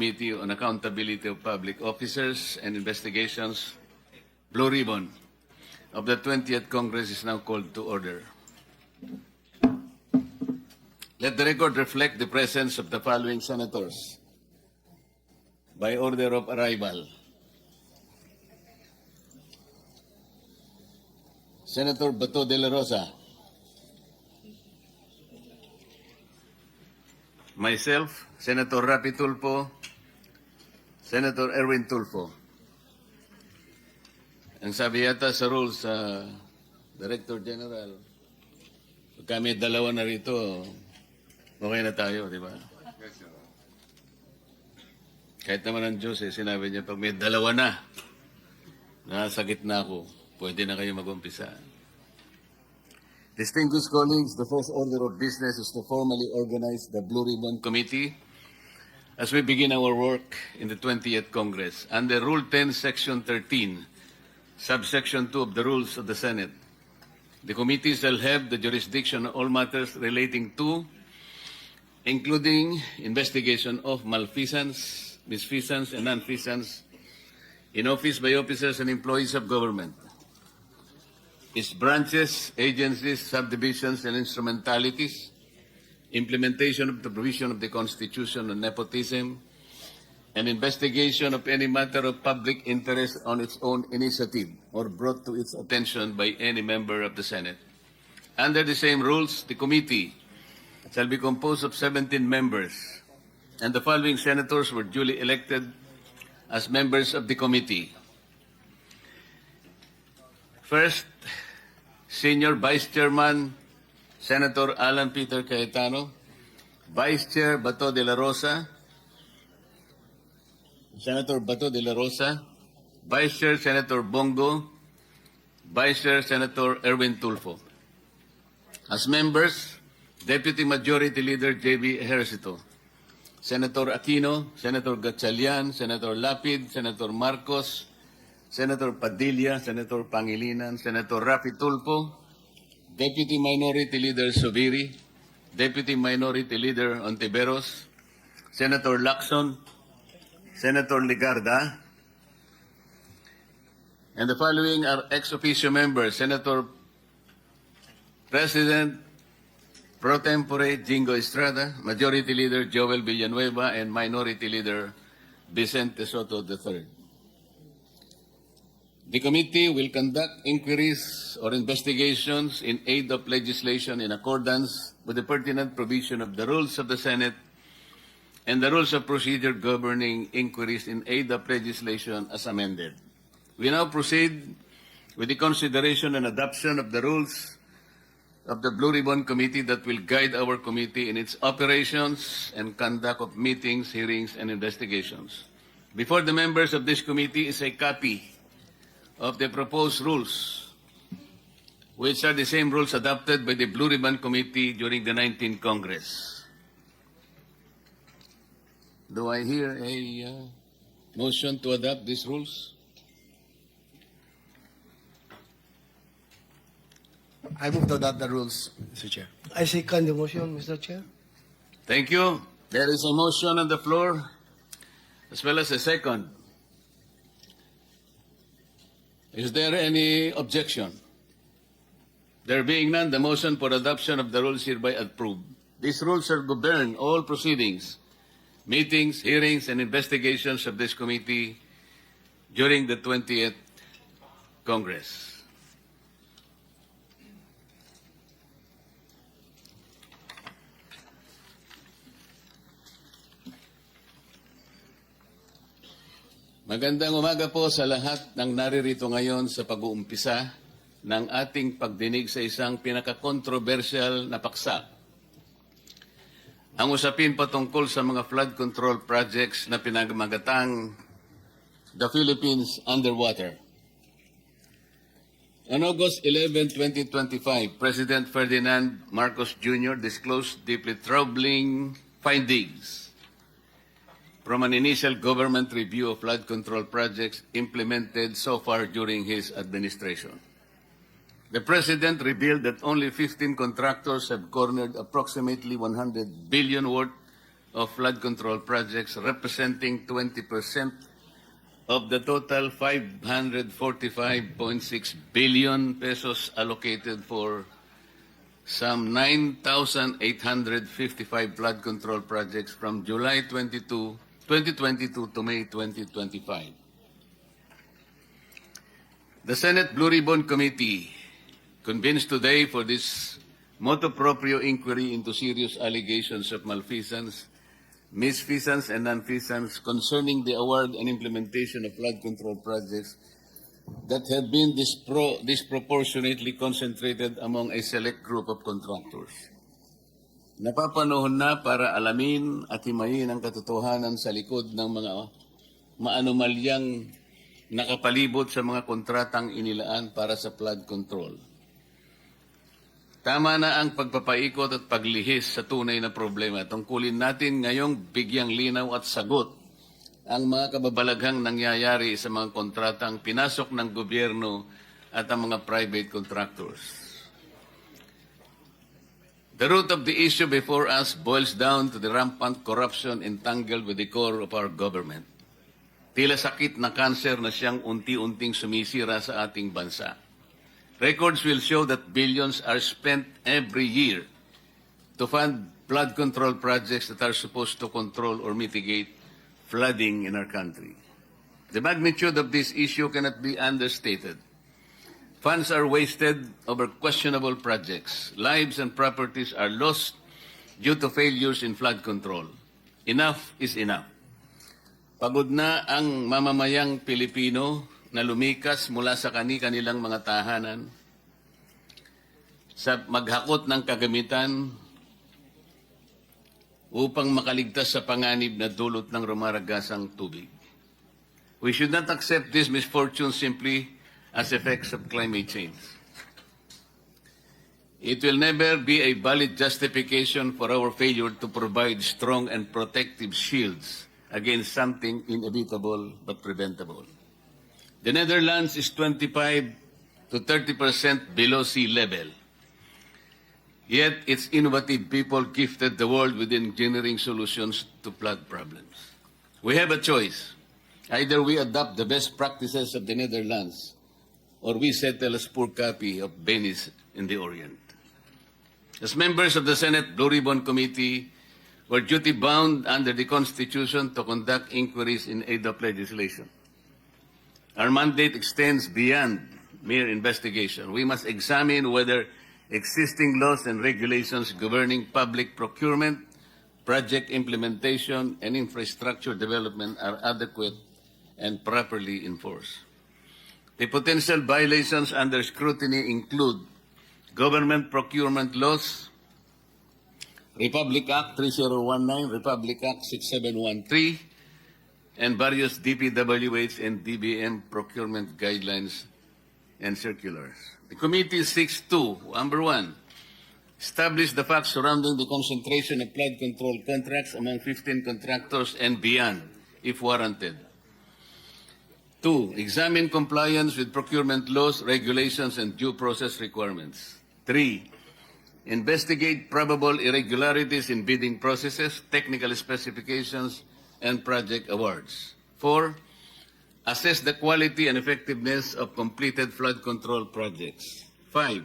Committee on Accountability of Public Officers and Investigations, Blue Ribbon, of the 20th Congress is now called to order. Let the record reflect the presence of the following senators by order of arrival. Senator Bato de la Rosa. Myself, Senator Rapi Tulfo, Senator Erwin Tulfo. Ang sabi yata sa rules sa Director General, pag kami dalawa na rito, okay na tayo, di ba? Kahit naman ang Diyos, eh, sinabi niya, pag may dalawa na, nasa gitna ako, pwede na kayo mag-umpisa. Distinguished colleagues, the first order of business is to formally organize the Blue Ribbon Committee as we begin our work in the 20th Congress. Under Rule 10, Section 13, subsection 2 of the Rules of the Senate, the committee shall have the jurisdiction on all matters relating to, including investigation of malfeasance, misfeasance, and nonfeasance in office by officers and employees of government its branches, agencies, subdivisions, and instrumentalities, implementation of the provision of the Constitution on nepotism, an investigation of any matter of public interest on its own initiative or brought to its attention by any member of the Senate. Under the same rules, the committee shall be composed of 17 members, and the following senators were duly elected as members of the committee. First, Senior Vice Chairman Senator Alan Peter Cayetano, Vice Chair Bato de la Rosa, Senator Bato de la Rosa, Vice Chair Senator Bongo, Vice Chair Senator Erwin Tulfo. As members, Deputy Majority Leader J.B. Ejercito, Senator Aquino, Senator Gatchalian, Senator Lapid, Senator Marcos, Senator Padilla, Senator Pangilinan, Senator Rafi Tulfo, Deputy Minority Leader Subiri, Deputy Minority Leader Ontiveros, Senator Lacson, Senator Ligarda, and the following are ex officio members, Senator President Pro Tempore Jingo Estrada, Majority Leader Joel Villanueva, and Minority Leader Vicente Soto III. The committee will conduct inquiries or investigations in aid of legislation in accordance with the pertinent provision of the rules of the Senate and the rules of procedure governing inquiries in aid of legislation as amended. We now proceed with the consideration and adoption of the rules of the Blue Ribbon Committee that will guide our committee in its operations and conduct of meetings, hearings, and investigations. Before the members of this committee is a copy of the proposed rules, which are the same rules adopted by the Blue Ribbon Committee during the 19th Congress. Do I hear a uh, motion to adopt these rules? I move to adopt the rules, Mr. Chair. I second the motion, Mr. Chair. Thank you. There is a motion on the floor as well as a second. Is there any objection? There being none, the motion for adoption of the rules hereby approved. These rules shall govern all proceedings, meetings, hearings, and investigations of this committee during the 20th Congress. Magandang umaga po sa lahat ng naririto ngayon sa pag-uumpisa ng ating pagdinig sa isang pinaka-controversial na paksa. Ang usapin patungkol sa mga flood control projects na pinagmagatang The Philippines Underwater. On August 11, 2025, President Ferdinand Marcos Jr. disclosed deeply troubling findings from an initial government review of flood control projects implemented so far during his administration. The president revealed that only 15 contractors have cornered approximately 100 billion worth of flood control projects representing 20% of the total 545.6 billion pesos allocated for some 9,855 flood control projects from July 22, 2022 to May 2025. The Senate Blue Ribbon Committee convenes today for this motu proprio inquiry into serious allegations of malfeasance, misfeasance, and nonfeasance concerning the award and implementation of flood control projects that have been dispro- disproportionately concentrated among a select group of contractors. Napapanahon na para alamin at himayin ang katotohanan sa likod ng mga maanomalyang nakapalibot sa mga kontratang inilaan para sa flood control. Tama na ang pagpapaikot at paglihis sa tunay na problema. Tungkulin natin ngayong bigyang linaw at sagot ang mga kababalaghang nangyayari sa mga kontratang pinasok ng gobyerno at ang mga private contractors. The root of the issue before us boils down to the rampant corruption entangled with the core of our government. Tila sakit na kanser na siyang unti-unting sumisira sa ating bansa. Records will show that billions are spent every year to fund flood control projects that are supposed to control or mitigate flooding in our country. The magnitude of this issue cannot be understated. Funds are wasted over questionable projects. Lives and properties are lost due to failures in flood control. Enough is enough. Pagod na ang mamamayang Pilipino na lumikas mula sa kani-kanilang mga tahanan sa maghakot ng kagamitan upang makaligtas sa panganib na dulot ng rumaragasang tubig. We should not accept this misfortune simply as effects of climate change. It will never be a valid justification for our failure to provide strong and protective shields against something inevitable but preventable. The Netherlands is 25 to 30 percent below sea level. Yet its innovative people gifted the world with engineering solutions to flood problems. We have a choice. Either we adopt the best practices of the Netherlands or we settle a poor copy of Venice in the Orient. As members of the Senate Blue Ribbon Committee, we're duty bound under the Constitution to conduct inquiries in aid of legislation. Our mandate extends beyond mere investigation. We must examine whether existing laws and regulations governing public procurement, project implementation, and infrastructure development are adequate and properly enforced. The potential violations under scrutiny include government procurement laws, Republic Act 3019, Republic Act 6713, and various DPWH and DBM procurement guidelines and circulars. The committee seeks to, number one, establish the facts surrounding the concentration of flood control contracts among 15 contractors and beyond, if warranted. Two, examine compliance with procurement laws, regulations, and due process requirements. Three, investigate probable irregularities in bidding processes, technical specifications, and project awards. Four, assess the quality and effectiveness of completed flood control projects. Five,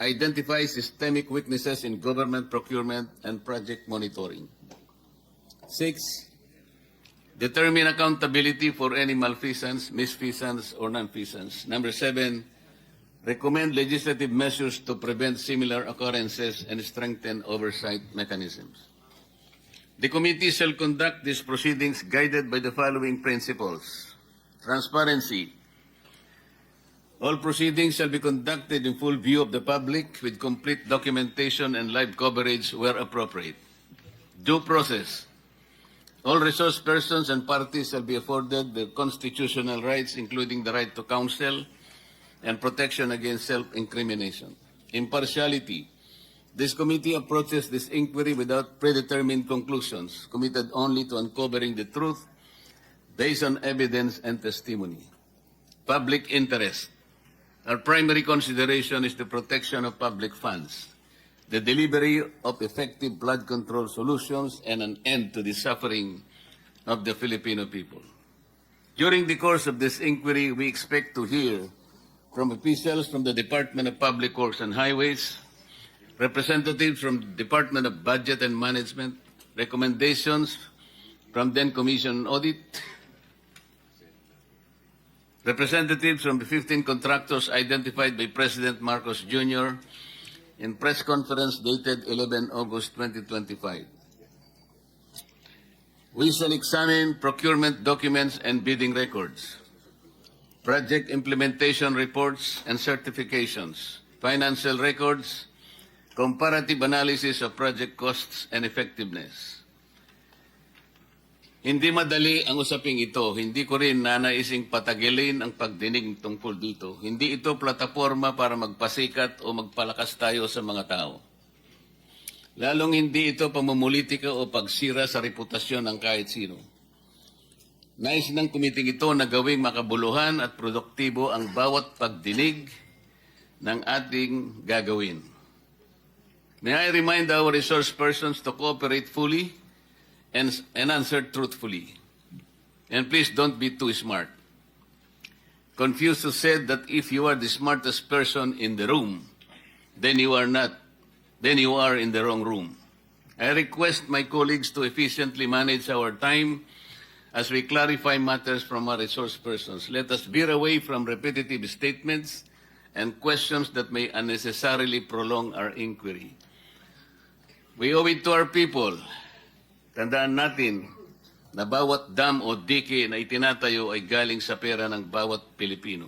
identify systemic weaknesses in government procurement and project monitoring. Six, determine accountability for any malfeasance, misfeasance, or nonfeasance. Number seven, recommend legislative measures to prevent similar occurrences and strengthen oversight mechanisms. The committee shall conduct these proceedings guided by the following principles. Transparency. All proceedings shall be conducted in full view of the public with complete documentation and live coverage where appropriate. Due process. All resource persons and parties shall be afforded the constitutional rights, including the right to counsel and protection against self-incrimination. Impartiality. This committee approaches this inquiry without predetermined conclusions, committed only to uncovering the truth based on evidence and testimony. Public interest. Our primary consideration is the protection of public funds. The delivery of effective blood control solutions, and an end to the suffering of the Filipino people. During the course of this inquiry, we expect to hear from officials from the Department of Public Works and Highways, representatives from the Department of Budget and Management, recommendations from then Commission on Audit, representatives from the 15 contractors identified by President Marcos Jr. in press conference dated 11 August 2025. We shall examine procurement documents and bidding records, project implementation reports and certifications, financial records, comparative analysis of project costs and effectiveness. Hindi madali ang usaping ito. Hindi ko rin nanaising patagilin ang pagdinig tungkol dito. Hindi ito plataforma para magpasikat o magpalakas tayo sa mga tao. Lalong hindi ito pamumulitika o pagsira sa reputasyon ng kahit sino. Nais ng kumiting ito na gawing makabuluhan at produktibo ang bawat pagdinig ng ating gagawin. May I remind our resource persons to cooperate fully and, and answer truthfully. And please don't be too smart. Confucius said that if you are the smartest person in the room, then you are not, then you are in the wrong room. I request my colleagues to efficiently manage our time as we clarify matters from our resource persons. Let us veer away from repetitive statements and questions that may unnecessarily prolong our inquiry. We owe it to our people. Tandaan natin na bawat dam o dike na itinatayo ay galing sa pera ng bawat Pilipino.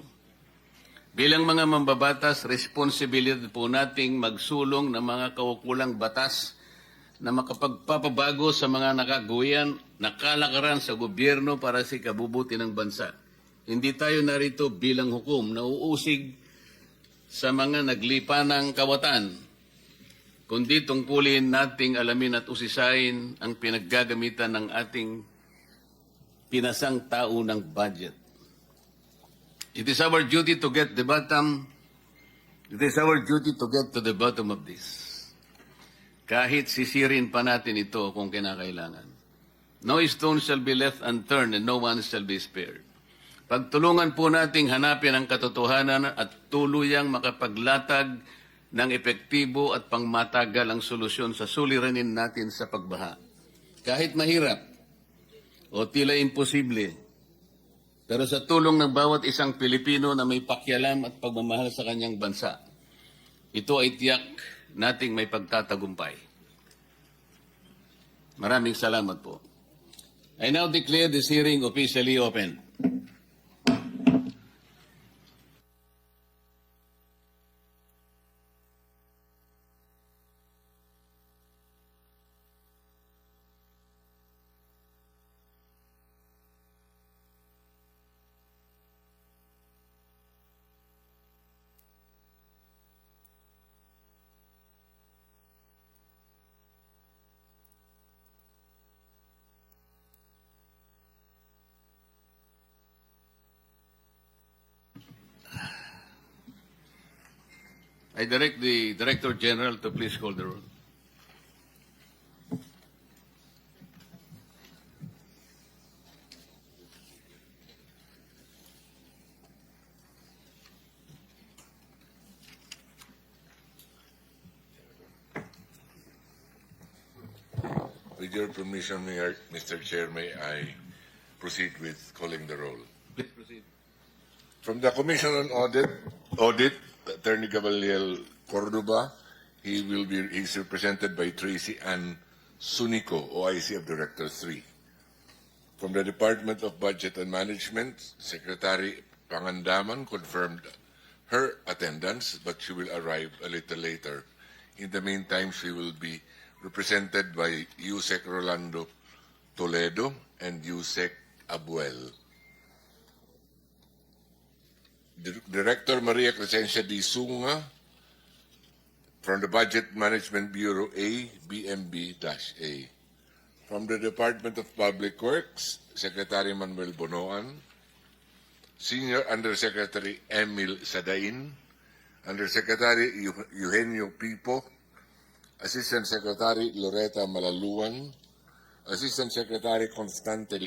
Bilang mga mambabatas, responsibilidad po nating magsulong ng mga kaukulang batas na makapagpapabago sa mga nakagawian, nakalakaran sa gobyerno para sa kabubuti ng bansa. Hindi tayo narito bilang hukom na uusig sa mga naglipa ng kawatan, kundi tungkulin nating alamin at usisain ang pinaggagamitan ng ating pinasang tao ng budget. It is our duty to get the bottom, it is our duty to get to the bottom of this. Kahit sisirin pa natin ito kung kinakailangan. No stone shall be left unturned and no one shall be spared. Pagtulungan po nating hanapin ang katotohanan at tuluyang makapaglatag ng epektibo at pangmatagal ang solusyon sa suliranin natin sa pagbaha. Kahit mahirap o tila imposible, pero sa tulong ng bawat isang Pilipino na may pakialam at pagmamahal sa kanyang bansa, ito ay tiyak nating may pagtatagumpay. Maraming salamat po. I now declare this hearing officially open. I direct the Director General to please call the roll. With your permission, Mayor, Mr. Chair, may I proceed with calling the roll? Please proceed. From the Commission on Audit, Audit, Attorney Gabriel Cordoba, he will be, he's represented by Tracy Ann Sunico, OIC of Director 3. From the Department of Budget and Management, Secretary Pangandaman confirmed her attendance, but she will arrive a little later. In the meantime, she will be represented by Yusek Rolando Toledo and Yusek Abuel. Director Maria Crescencia D. Sunga from the Budget Management Bureau A, BMB-A. From the Department of Public Works, Secretary Manuel Bonoan, Senior Undersecretary Emil Sadain, Undersecretary Eu- Eugenio Pipo, Assistant Secretary Loretta Malaluan, Assistant Secretary Constante